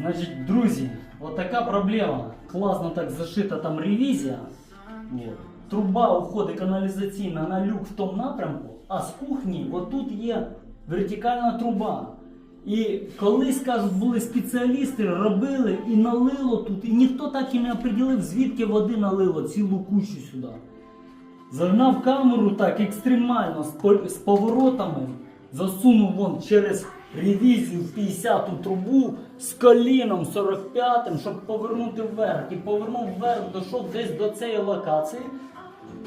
Значить, друзі, от така проблема. Класно так зашита там ревізія. От. Труба уходить каналізаційна на люк в тому напрямку, а з кухні отут є вертикальна труба. І колись, кажуть, були спеціалісти, робили і налило тут, і ніхто так і не оприділив, звідки води налило цілу кучу сюди. Загнав камеру так екстремально з поворотами, засунув вон через ревізію в 50-ту трубу з коліном 45-м, щоб повернути вверх. І повернув вверх, дійшов десь до цієї локації.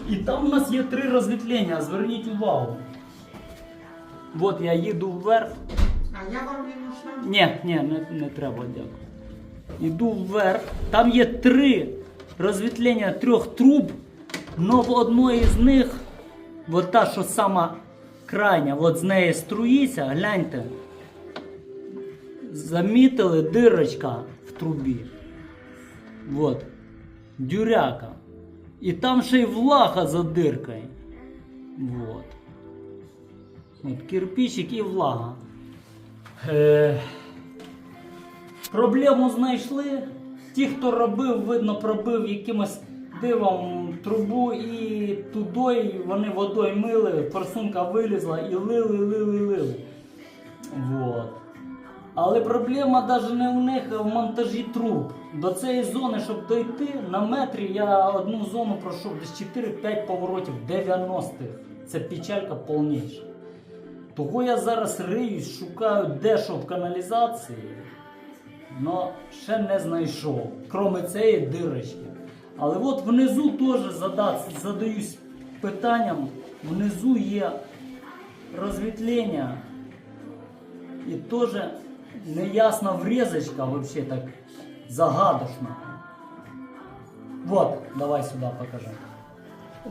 І там у нас є три розвітлення, зверніть увагу. От я їду вверх. А я вам не нужна? Ні, ні, не, не треба, дякую. Іду вверх. Там є три розвітлення трьох труб, но в одної з них, от та, що сама крайня, от з неї струїться, гляньте. Замітили дирочка в трубі. От. Дюряка. І там ще й влага за диркою. Вот. От кирпичик і влага. Е, проблему знайшли. Ті, хто робив, видно, пробив якимось дивом трубу і туди вони водою мили, форсунка вилізла і лили, лили, лили. Вот. Але проблема навіть не в них, а в монтажі труб. До цієї зони, щоб дойти, на метрі я одну зону пройшов десь 4-5 поворотів 90-х. Це печалька повніша. Того я зараз риюсь, шукаю де що в каналізації, але ще не знайшов, крім цієї дирочки. Але от внизу теж задаюсь питанням, внизу є розвітлення і теж неясна врізочка, взагалі так загадочна. Вот, давай сюди покажи.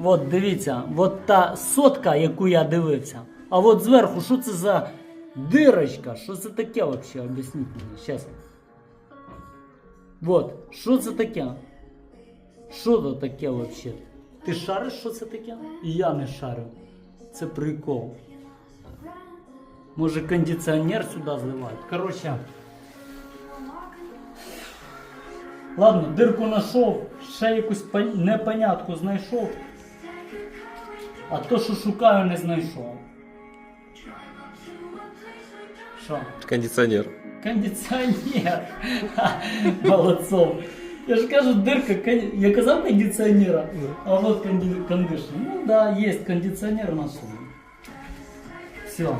От дивіться, от та сотка, яку я дивився. А от зверху, що це за дирочка? Що це таке взагалі? Об'ясніть мені. Щас. Вот, що це таке? Що це таке взагалі? Ти шариш, що це таке? І я не шарю. Це прикол. Може кондиціонер сюди зливають. Коротше. Ладно, дирку знайшов, ще якусь пон- непонятку знайшов. А то, що шукаю, не знайшов. Що? Кондиционер. Кондиціонер. Ха, Молодцом. Я ж кажу, дирка, кон- я казав кондиціонера, а от конди- кондишн. Ну да, є кондиціонер на Все.